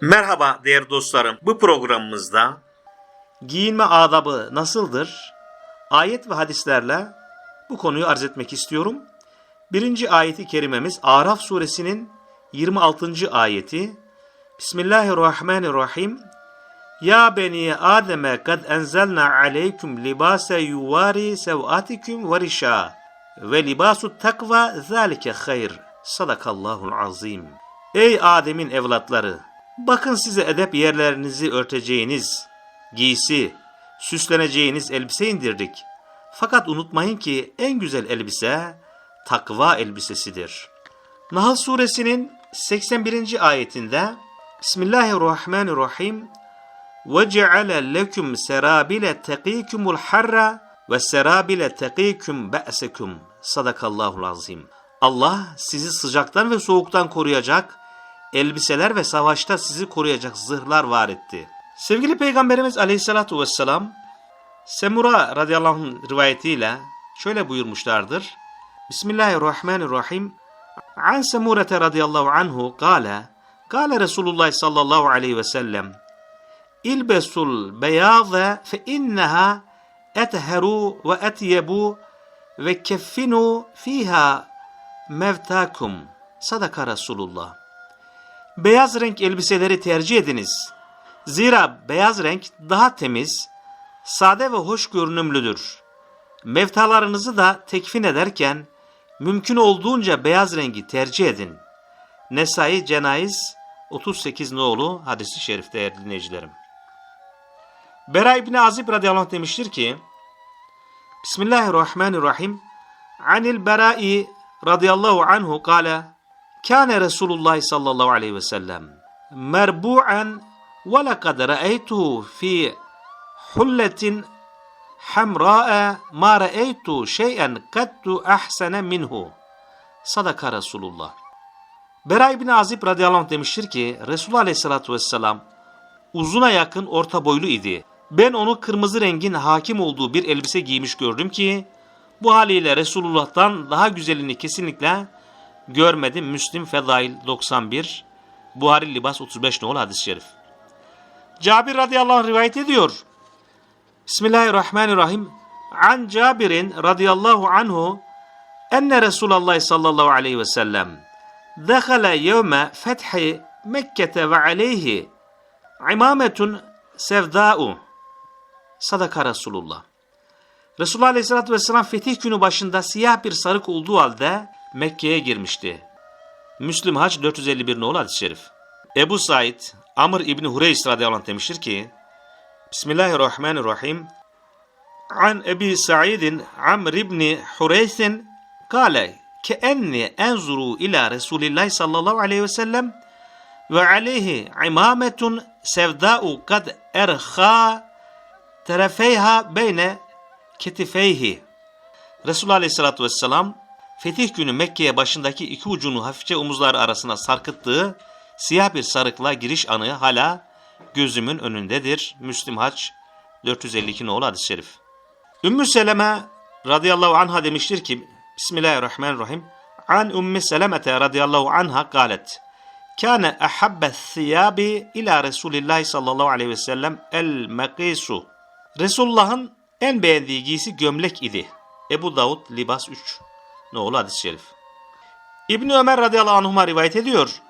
Merhaba değerli dostlarım. Bu programımızda giyinme adabı nasıldır? Ayet ve hadislerle bu konuyu arz etmek istiyorum. Birinci ayeti kerimemiz Araf suresinin 26. ayeti. Bismillahirrahmanirrahim. Ya beni Adem'e kad enzelna aleyküm libase yuvari sevatikum ve rişa ve libasu takva zalike hayr. Sadakallahul azim. Ey Adem'in evlatları! Bakın size edep yerlerinizi örteceğiniz, giysi, süsleneceğiniz elbise indirdik. Fakat unutmayın ki en güzel elbise takva elbisesidir. Nahl suresinin 81. ayetinde Bismillahirrahmanirrahim وَجَعَلَ لَكُمْ سَرَابِلَ تَقِيكُمُ الْحَرَّ وَسَرَابِلَ تَقِيكُمْ بَأْسَكُمْ Sadakallahul azim. Allah sizi sıcaktan ve soğuktan koruyacak, elbiseler ve savaşta sizi koruyacak zırhlar var etti. Sevgili Peygamberimiz aleyhissalatu vesselam, Semura radıyallahu anh rivayetiyle şöyle buyurmuşlardır. Bismillahirrahmanirrahim. An Semurete radıyallahu anhu kâle, kâle Resulullah sallallahu aleyhi ve sellem, İlbesul beyâze fe inneha etheru ve etyebu ve keffinu fiha mevtakum. Sadaka Resulullah. Beyaz renk elbiseleri tercih ediniz. Zira beyaz renk daha temiz, sade ve hoş görünümlüdür. Mevtalarınızı da tekfin ederken mümkün olduğunca beyaz rengi tercih edin. Nesai Cenayiz 38 nolu hadisi şerif değerli dinleyicilerim. Bera İbni Azib radıyallahu anh demiştir ki Bismillahirrahmanirrahim Anil Berai radıyallahu anhu kâle Kâne Resulullah sallallahu aleyhi ve sellem merbu'an ve lekad ra'eytuhu fi hulletin hamra'a ma ra'eytu şey'en kattu ahsene minhu. Sadaka Resulullah. Bera İbni Azib radıyallahu anh demiştir ki Resulullah aleyhissalatü vesselam uzuna yakın orta boylu idi. Ben onu kırmızı rengin hakim olduğu bir elbise giymiş gördüm ki bu haliyle Resulullah'tan daha güzelini kesinlikle görmedim. Müslim Fedail 91, Buhari Libas 35 nol hadis-i şerif. Cabir radıyallahu anh rivayet ediyor. Bismillahirrahmanirrahim. An Cabir'in radıyallahu anhu enne Resulullah sallallahu aleyhi ve sellem yevme fethi Mekke'te ve aleyhi imametun sevda'u. Sadaka Resulullah. Resulullah Aleyhisselatü Vesselam fetih günü başında siyah bir sarık olduğu halde Mekke'ye girmişti. Müslüm Hac 451 nolu hadis-i şerif. Ebu Said, Amr İbni Hureys radıyallahu anh demiştir ki Bismillahirrahmanirrahim An Ebi Sa'idin Amr İbni Hureysin kâle keenni enzuru ila Resulillah sallallahu aleyhi ve sellem ve aleyhi imametun sevda'u kad erha terefeyha beyne ketifeyhi. Resulullah Aleyhisselatü Vesselam fetih günü Mekke'ye başındaki iki ucunu hafifçe omuzları arasına sarkıttığı siyah bir sarıkla giriş anı hala gözümün önündedir. Müslim Haç 452 nolu hadis-i şerif. Ümmü Seleme radıyallahu anha demiştir ki Bismillahirrahmanirrahim. An Ümmü Selemete radıyallahu anha galet. Kâne ahabbe thiyabi ila Resulillahi sallallahu aleyhi ve sellem el mekisu. Resulullah'ın en beğendiği giysi gömlek idi. Ebu Davud Libas 3. Noğlu hadis-i şerif. İbni Ömer radıyallahu anhuma rivayet ediyor.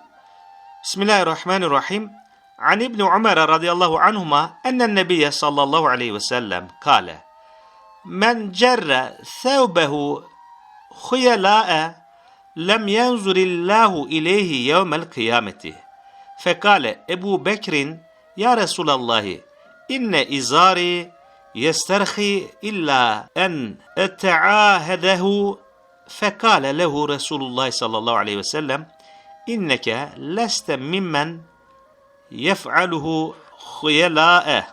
Bismillahirrahmanirrahim. An İbni Ömer radıyallahu anhuma ennen nebiye sallallahu aleyhi ve sellem kale. Men cerre thevbehu huyelâe lem yenzurillahu ileyhi yevmel kıyameti. Fekale Ebu Bekrin ya Resulallahi inne izari yesterhi illa en etteahedehu fekale lehu Resulullah sallallahu aleyhi ve sellem inneke leste mimmen yef'aluhu huyelâe.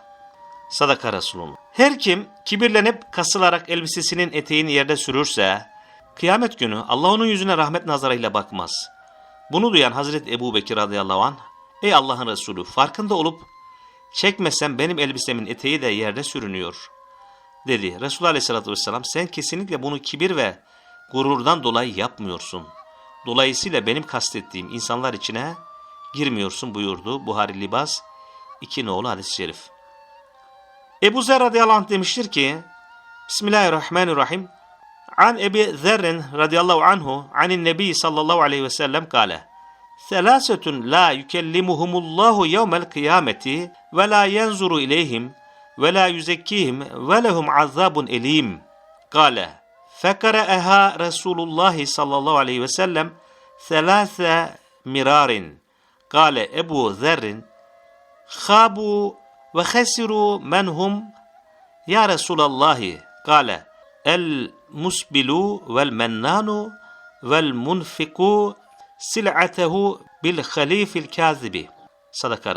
Sadaka Resulullah. Her kim kibirlenip kasılarak elbisesinin eteğini yerde sürürse, kıyamet günü Allah onun yüzüne rahmet nazarıyla bakmaz. Bunu duyan Hazreti Ebu Bekir radıyallahu anh, ey Allah'ın Resulü farkında olup, çekmesem benim elbisemin eteği de yerde sürünüyor. Dedi Resulullah aleyhissalatü vesselam sen kesinlikle bunu kibir ve gururdan dolayı yapmıyorsun. Dolayısıyla benim kastettiğim insanlar içine girmiyorsun buyurdu Buhari Libas 2 nolu hadis-i şerif. Ebu Zer radıyallahu anh demiştir ki Bismillahirrahmanirrahim An Ebi Zerrin radıyallahu anhu anin nebi sallallahu aleyhi ve sellem kale Selasetun la yükellimuhumullahu yevmel kıyameti ve la yenzuru ileyhim ve la yüzekkihim ve lehum azabun elim. Kale Fekare'eha Resulullah sallallahu aleyhi ve sellem selase mirarin. Kale Ebu Zerrin Khabu ve khesiru menhum ya Resulallahi. Kale El musbilu vel mennanu vel munfiku sil'atehu bil halifil kazibi. Sadaka.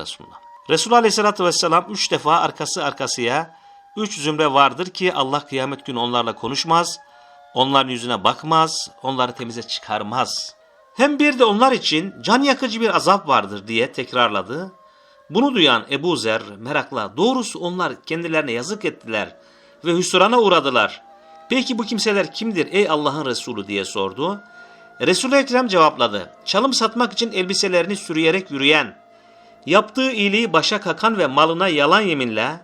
Resulullah Aleyhisselatü Vesselam üç defa arkası arkasıya üç zümre vardır ki Allah kıyamet günü onlarla konuşmaz, onların yüzüne bakmaz, onları temize çıkarmaz. Hem bir de onlar için can yakıcı bir azap vardır diye tekrarladı. Bunu duyan Ebu Zer merakla doğrusu onlar kendilerine yazık ettiler ve hüsrana uğradılar. Peki bu kimseler kimdir ey Allah'ın Resulü diye sordu. Resul-i Ekrem cevapladı. Çalım satmak için elbiselerini sürüyerek yürüyen, yaptığı iyiliği başa kakan ve malına yalan yeminle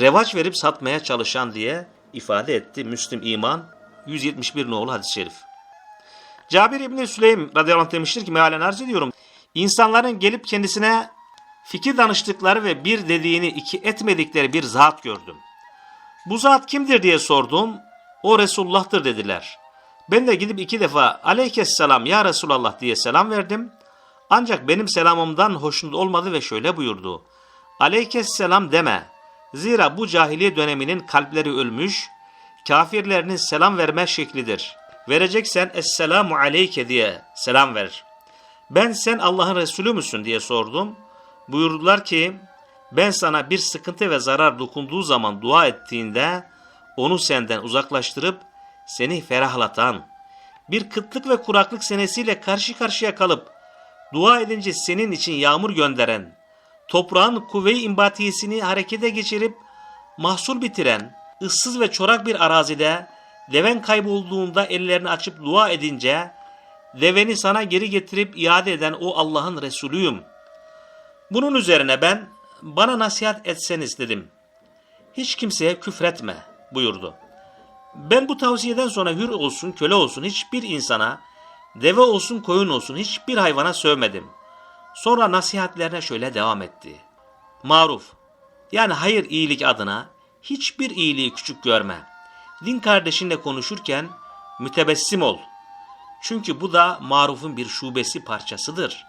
revaç verip satmaya çalışan diye ifade etti Müslim İman 171 nolu hadis-i şerif. Cabir İbni Süleym radıyallahu anh demiştir ki mealen arz ediyorum. İnsanların gelip kendisine fikir danıştıkları ve bir dediğini iki etmedikleri bir zat gördüm. Bu zat kimdir diye sordum. O Resulullah'tır dediler. Ben de gidip iki defa aleykesselam ya Resulallah diye selam verdim. Ancak benim selamımdan hoşnut olmadı ve şöyle buyurdu. Aleykesselam deme. Zira bu cahiliye döneminin kalpleri ölmüş, kafirlerinin selam verme şeklidir. Vereceksen Esselamu aleyke diye selam ver. Ben sen Allah'ın Resulü müsün diye sordum. Buyurdular ki ben sana bir sıkıntı ve zarar dokunduğu zaman dua ettiğinde onu senden uzaklaştırıp seni ferahlatan, bir kıtlık ve kuraklık senesiyle karşı karşıya kalıp dua edince senin için yağmur gönderen, toprağın kuvve-i imbatiyesini harekete geçirip mahsul bitiren, ıssız ve çorak bir arazide deven kaybolduğunda ellerini açıp dua edince deveni sana geri getirip iade eden o Allah'ın Resulüyüm. Bunun üzerine ben bana nasihat etseniz dedim. Hiç kimseye küfretme buyurdu. Ben bu tavsiyeden sonra hür olsun köle olsun hiçbir insana, deve olsun koyun olsun hiçbir hayvana sövmedim. Sonra nasihatlerine şöyle devam etti. Maruf, yani hayır iyilik adına hiçbir iyiliği küçük görme. Din kardeşinle konuşurken mütebessim ol. Çünkü bu da marufun bir şubesi parçasıdır.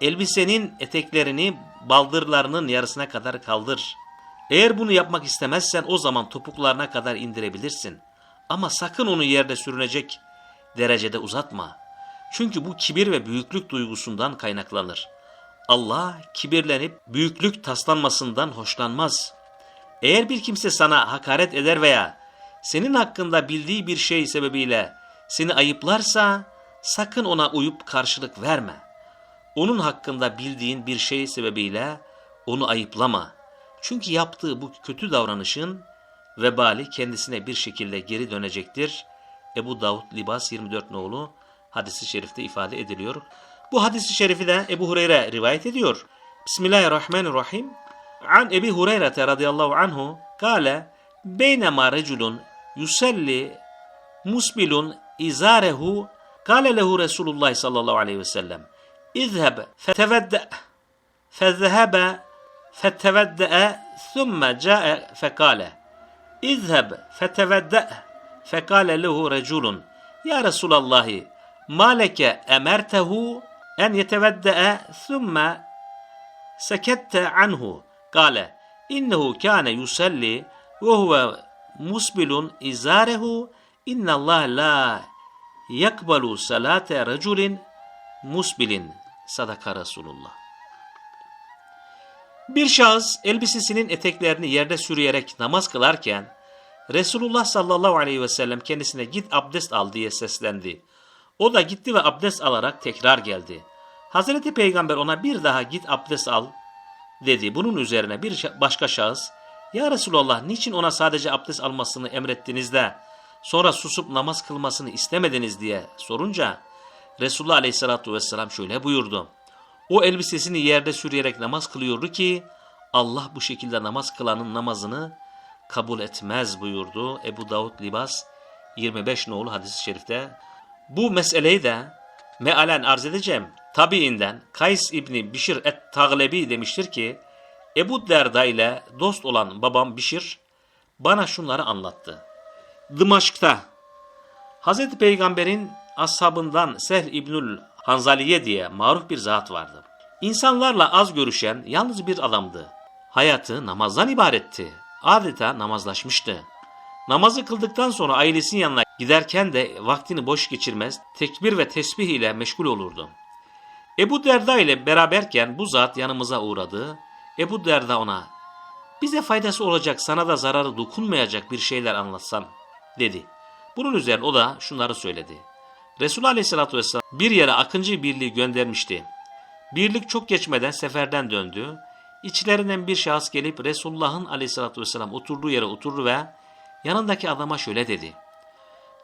Elbisenin eteklerini baldırlarının yarısına kadar kaldır. Eğer bunu yapmak istemezsen o zaman topuklarına kadar indirebilirsin. Ama sakın onu yerde sürünecek derecede uzatma. Çünkü bu kibir ve büyüklük duygusundan kaynaklanır. Allah kibirlenip büyüklük taslanmasından hoşlanmaz. Eğer bir kimse sana hakaret eder veya senin hakkında bildiği bir şey sebebiyle seni ayıplarsa sakın ona uyup karşılık verme. Onun hakkında bildiğin bir şey sebebiyle onu ayıplama. Çünkü yaptığı bu kötü davranışın vebali kendisine bir şekilde geri dönecektir. Ebu Davud Libas 24 nolu hadisi şerifte ifade ediliyor. Bu hadisi şerifi de Ebu Hureyre rivayet ediyor. Bismillahirrahmanirrahim. An Ebi Hureyre radıyallahu anhu kâle beynema reculun yusalli musbilun izarehu kâle lehu Resulullah sallallahu aleyhi ve sellem اذهب فتودأ فذهب فتودأ ثم جاء فقال اذهب فتودأ فقال له رجل يا رسول الله ما لك أمرته أن يتودأ ثم سكت عنه Kale innehu kâne yusalli ve huve musbilun izarehu inna Allah la yakbalu salate raculin musbilin sadaka Resulullah. Bir şahıs elbisesinin eteklerini yerde sürüyerek namaz kılarken Resulullah sallallahu aleyhi ve sellem kendisine git abdest al diye seslendi. O da gitti ve abdest alarak tekrar geldi. Hazreti Peygamber ona bir daha git abdest al dedi. Bunun üzerine bir başka şahıs ya Resulallah niçin ona sadece abdest almasını emrettiniz de sonra susup namaz kılmasını istemediniz diye sorunca Resulullah aleyhissalatu vesselam şöyle buyurdu. O elbisesini yerde sürüyerek namaz kılıyordu ki Allah bu şekilde namaz kılanın namazını kabul etmez buyurdu Ebu Davud Libas 25 nolu hadis-i şerifte. Bu meseleyi de mealen arz edeceğim. Tabiinden Kays İbni Bişir et-Taglebi demiştir ki Ebu Derda ile dost olan babam Bişir bana şunları anlattı. Dımaşk'ta Hazreti Peygamber'in ashabından Sehl İbnül Hanzaliye diye maruf bir zat vardı. İnsanlarla az görüşen yalnız bir adamdı. Hayatı namazdan ibaretti. Adeta namazlaşmıştı. Namazı kıldıktan sonra ailesinin yanına giderken de vaktini boş geçirmez, tekbir ve tesbih ile meşgul olurdu. Ebu Derda ile beraberken bu zat yanımıza uğradı. Ebu Derda ona, bize faydası olacak sana da zararı dokunmayacak bir şeyler anlatsan dedi. Bunun üzerine o da şunları söyledi. Resulullah Aleyhisselatü Vesselam bir yere Akıncı birliği göndermişti. Birlik çok geçmeden seferden döndü. İçlerinden bir şahıs gelip Resulullah'ın Aleyhisselatü Vesselam oturduğu yere oturdu ve yanındaki adama şöyle dedi.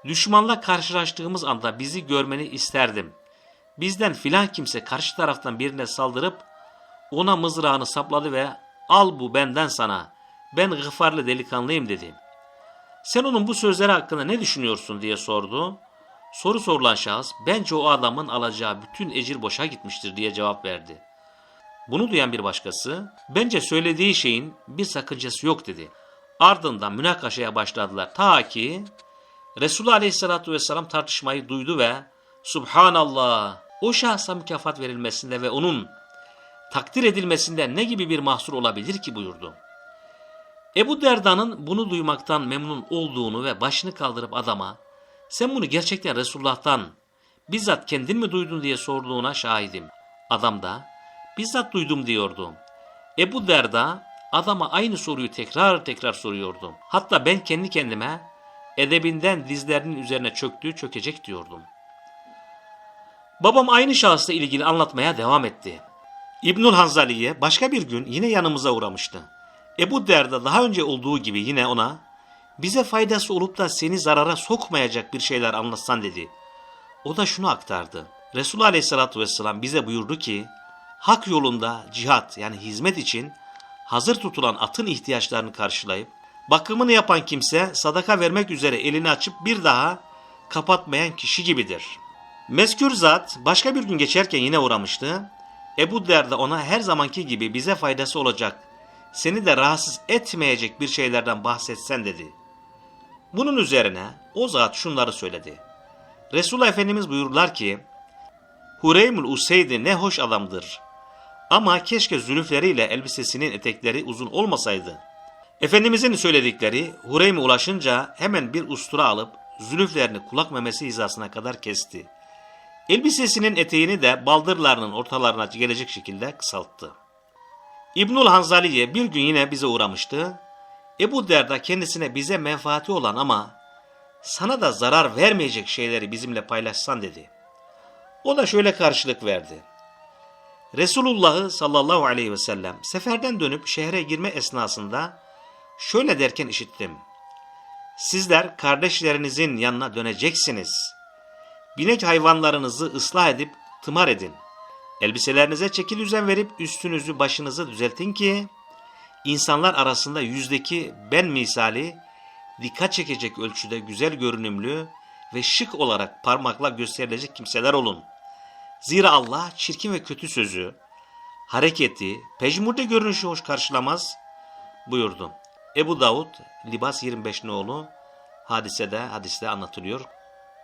Düşmanla karşılaştığımız anda bizi görmeni isterdim. Bizden filan kimse karşı taraftan birine saldırıp ona mızrağını sapladı ve al bu benden sana ben gıfarlı delikanlıyım dedi. Sen onun bu sözleri hakkında ne düşünüyorsun diye sordu. Soru sorulan şahıs bence o adamın alacağı bütün ecir boşa gitmiştir diye cevap verdi. Bunu duyan bir başkası bence söylediği şeyin bir sakıncası yok dedi. Ardından münakaşaya başladılar ta ki Resulullah Aleyhisselatü Vesselam tartışmayı duydu ve Subhanallah o şahsa mükafat verilmesinde ve onun takdir edilmesinde ne gibi bir mahsur olabilir ki buyurdu. Ebu Derda'nın bunu duymaktan memnun olduğunu ve başını kaldırıp adama sen bunu gerçekten Resulullah'tan bizzat kendin mi duydun diye sorduğuna şahidim. Adam da bizzat duydum diyordu. Ebu Derda adama aynı soruyu tekrar tekrar soruyordu. Hatta ben kendi kendime edebinden dizlerinin üzerine çöktüğü çökecek diyordum. Babam aynı şahısla ilgili anlatmaya devam etti. İbnül Hanzaliye başka bir gün yine yanımıza uğramıştı. Ebu Derda daha önce olduğu gibi yine ona bize faydası olup da seni zarara sokmayacak bir şeyler anlatsan dedi. O da şunu aktardı. Resulullah Aleyhisselatü Vesselam bize buyurdu ki hak yolunda cihat yani hizmet için hazır tutulan atın ihtiyaçlarını karşılayıp bakımını yapan kimse sadaka vermek üzere elini açıp bir daha kapatmayan kişi gibidir. Meskür zat başka bir gün geçerken yine uğramıştı. Ebu Derda ona her zamanki gibi bize faydası olacak, seni de rahatsız etmeyecek bir şeylerden bahsetsen dedi. Bunun üzerine o zat şunları söyledi. Resulullah Efendimiz buyururlar ki, Hureymül Useydi ne hoş adamdır. Ama keşke zülüfleriyle elbisesinin etekleri uzun olmasaydı. Efendimizin söyledikleri Hureym'e ulaşınca hemen bir ustura alıp zülüflerini kulak memesi hizasına kadar kesti. Elbisesinin eteğini de baldırlarının ortalarına gelecek şekilde kısalttı. İbnül Hanzaliye bir gün yine bize uğramıştı. Ebu Derda kendisine bize menfaati olan ama sana da zarar vermeyecek şeyleri bizimle paylaşsan dedi. O da şöyle karşılık verdi. Resulullah'ı sallallahu aleyhi ve sellem seferden dönüp şehre girme esnasında şöyle derken işittim. Sizler kardeşlerinizin yanına döneceksiniz. Binek hayvanlarınızı ıslah edip tımar edin. Elbiselerinize çekil düzen verip üstünüzü başınızı düzeltin ki insanlar arasında yüzdeki ben misali dikkat çekecek ölçüde güzel görünümlü ve şık olarak parmakla gösterilecek kimseler olun. Zira Allah çirkin ve kötü sözü, hareketi, pejmurde görünüşü hoş karşılamaz buyurdu. Ebu Davud, Libas 25 noğlu hadisede, hadiste anlatılıyor.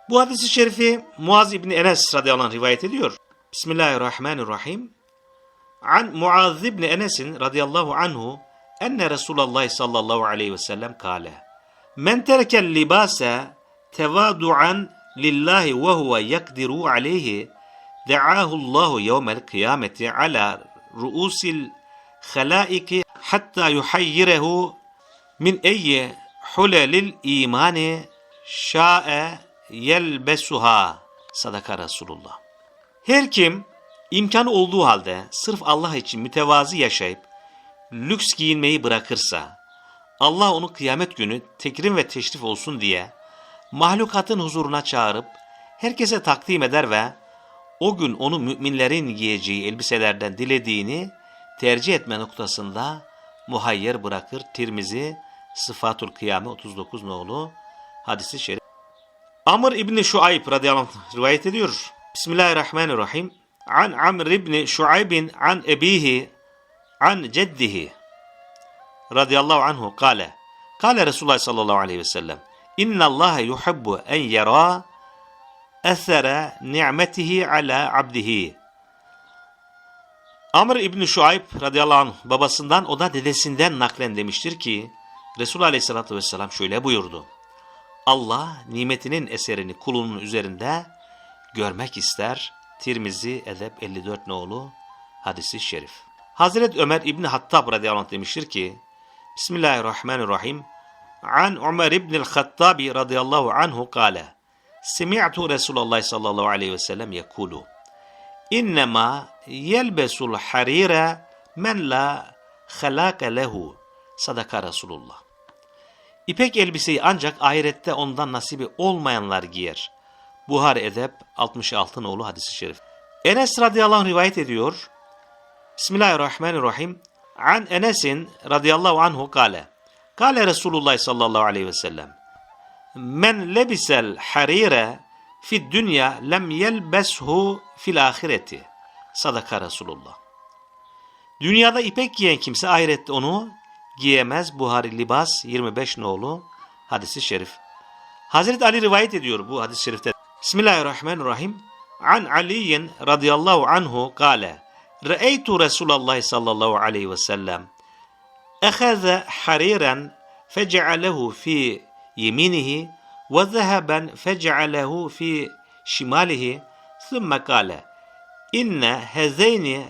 Bu hadisi şerifi Muaz İbni Enes radıyallahu anh rivayet ediyor. Bismillahirrahmanirrahim. An Muaz İbni Enes'in radıyallahu anhu enne Resulullah sallallahu aleyhi ve sellem kâle. Men terekel libase tevadu'an lillahi ve huve yakdiru aleyhi de'ahu Allahu yevmel kıyameti ala ruusil halaiki hatta yuhayyirehu min eyye hulelil imani şa'e yelbesuha. Sadaka Resulullah. Her kim imkanı olduğu halde sırf Allah için mütevazi yaşayıp lüks giyinmeyi bırakırsa Allah onu kıyamet günü tekrim ve teşrif olsun diye mahlukatın huzuruna çağırıp herkese takdim eder ve o gün onu müminlerin giyeceği elbiselerden dilediğini tercih etme noktasında muhayyer bırakır. Tirmizi Sıfatul Kıyame 39 nolu hadisi şerif. Amr İbni Şuayb radıyallahu anh rivayet ediyor. Bismillahirrahmanirrahim. An Amr İbni Şuaybin an ebihi an ceddihi radıyallahu anhu kale. Kale Resulullah sallallahu aleyhi ve sellem. İnna Allah yuhibbu en yara esere ni'metihi ala abdihi. Amr İbni Şuayb radıyallahu anh babasından o da dedesinden naklen demiştir ki Resulullah aleyhissalatü vesselam şöyle buyurdu. Allah nimetinin eserini kulunun üzerinde görmek ister. Tirmizi Edep 54 nolu hadisi şerif. Hazreti Ömer İbni Hattab radıyallahu anh demiştir ki Bismillahirrahmanirrahim. An Ömer İbni Hattabi radıyallahu anhu kâle Semi'tu Resulullah sallallahu aleyhi ve sellem yekulu İnnemâ yelbesul harire men la halâke lehu sadaka Resulullah. İpek elbiseyi ancak ahirette ondan nasibi olmayanlar giyer. Buhar Edep 66 nolu hadisi şerif. Enes radıyallahu anh rivayet ediyor. Bismillahirrahmanirrahim. An Enes'in radıyallahu anhu kale. Kale Resulullah sallallahu aleyhi ve sellem. Men lebisel harire fi dünya lem yelbeshu fil ahireti. Sadaka Resulullah. Dünyada ipek giyen kimse ahirette onu giyemez. Buhari Libas 25 nolu hadisi şerif. Hazreti Ali rivayet ediyor bu hadis-i şerifte. Bismillahirrahmanirrahim. An Aliyin radıyallahu anhu kale. Re'eytu Resulallah sallallahu aleyhi ve sellem. Ehaze hariren fece'alehu fi yeminihi ve zehaben fece'alehu fi şimalihi. Thumma kale. İnne hezeyni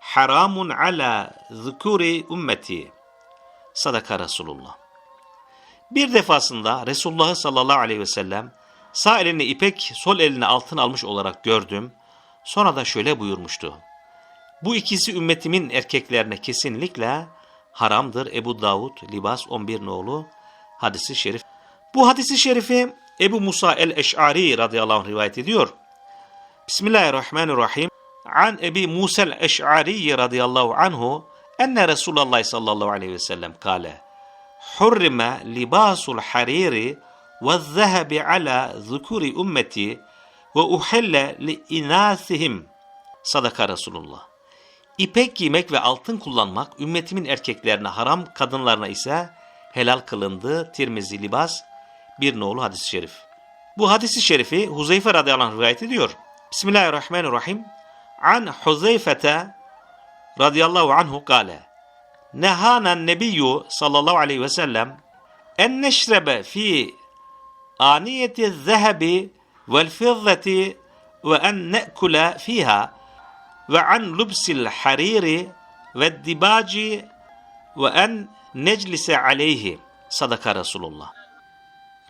haramun ala zükuri ümmeti. Sadaka Resulullah. Bir defasında Resulullah sallallahu aleyhi ve sellem sağ elini ipek, sol eline altın almış olarak gördüm. Sonra da şöyle buyurmuştu. Bu ikisi ümmetimin erkeklerine kesinlikle haramdır. Ebu Davud, Libas 11 nolu hadisi şerif. Bu hadisi şerifi Ebu Musa el-Eş'ari radıyallahu anh rivayet ediyor. Bismillahirrahmanirrahim. An Ebi Musa el-Eş'ari radıyallahu anhu enne Resulullah sallallahu aleyhi ve sellem kale hurrime libasul hariri ve zehebi ala zukuri ümmeti ve uhelle li inasihim sadaka Resulullah. İpek giymek ve altın kullanmak ümmetimin erkeklerine haram, kadınlarına ise helal kılındı. Tirmizi Libas bir nolu hadis-i şerif. Bu hadis-i şerifi Huzeyfe radıyallahu anh rivayet ediyor. Bismillahirrahmanirrahim. An Huzeyfete radıyallahu anhu kale. Nehana nebiyyü sallallahu aleyhi ve sellem en neşrebe fi aniyeti zehebi vel fizzeti ve en ne'kule fiha ve an lubsil hariri ve dibaci ve en neclise aleyhi sadaka Resulullah.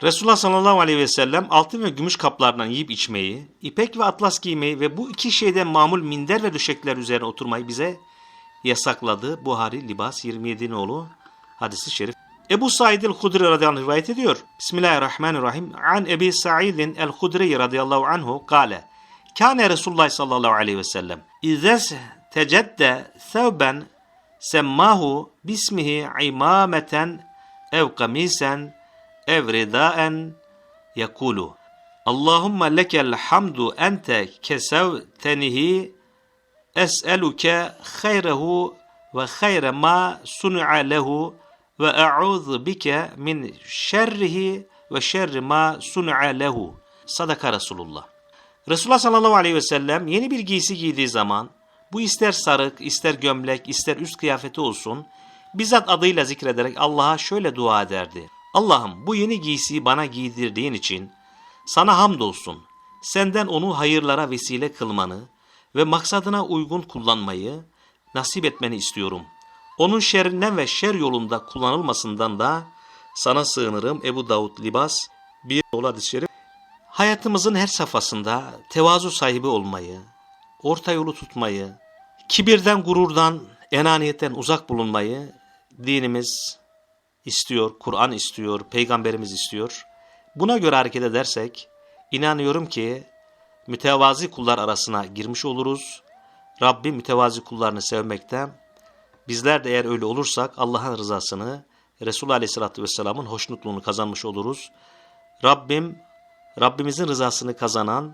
Resulullah sallallahu aleyhi ve sellem altın ve gümüş kaplardan yiyip içmeyi, ipek ve atlas giymeyi ve bu iki şeyden mamul minder ve döşekler üzerine oturmayı bize yasakladı. Buhari Libas 27 nolu hadisi şerif. Ebu Said el-Hudri radıyallahu anh rivayet ediyor. Bismillahirrahmanirrahim. An Ebi Sa'idin el-Hudri radıyallahu anhu kale. Kâne Resulullah sallallahu aleyhi ve sellem. İzes tecedde thevben semmahu bismihi imameten ev kamisen ev ridaen yakulu. Allahümme lekel hamdu ente kesevtenihi es'eluke hayrehu ve hayre ma sun'a lehu ve a'udhu bike min şerrihi ve şerri ma sun'a lehu. Sadaka Resulullah. Resulullah sallallahu aleyhi ve sellem yeni bir giysi giydiği zaman bu ister sarık, ister gömlek, ister üst kıyafeti olsun bizzat adıyla zikrederek Allah'a şöyle dua ederdi. Allah'ım bu yeni giysiyi bana giydirdiğin için sana hamdolsun. Senden onu hayırlara vesile kılmanı ve maksadına uygun kullanmayı nasip etmeni istiyorum. Onun şerrinden ve şer yolunda kullanılmasından da sana sığınırım. Ebu Davud Libas bir yol hadis. Hayatımızın her safhasında tevazu sahibi olmayı, orta yolu tutmayı, kibirden, gururdan, enaniyetten uzak bulunmayı dinimiz istiyor, Kur'an istiyor, peygamberimiz istiyor. Buna göre hareket edersek inanıyorum ki mütevazi kullar arasına girmiş oluruz. Rabbim mütevazi kullarını sevmekte. Bizler de eğer öyle olursak Allah'ın rızasını, Resulü Aleyhisselatü Vesselam'ın hoşnutluğunu kazanmış oluruz. Rabbim, Rabbimizin rızasını kazanan,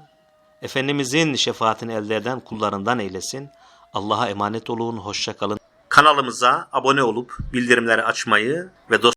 Efendimizin şefaatini elde eden kullarından eylesin. Allah'a emanet olun, hoşça kalın. Kanalımıza abone olup bildirimleri açmayı ve dost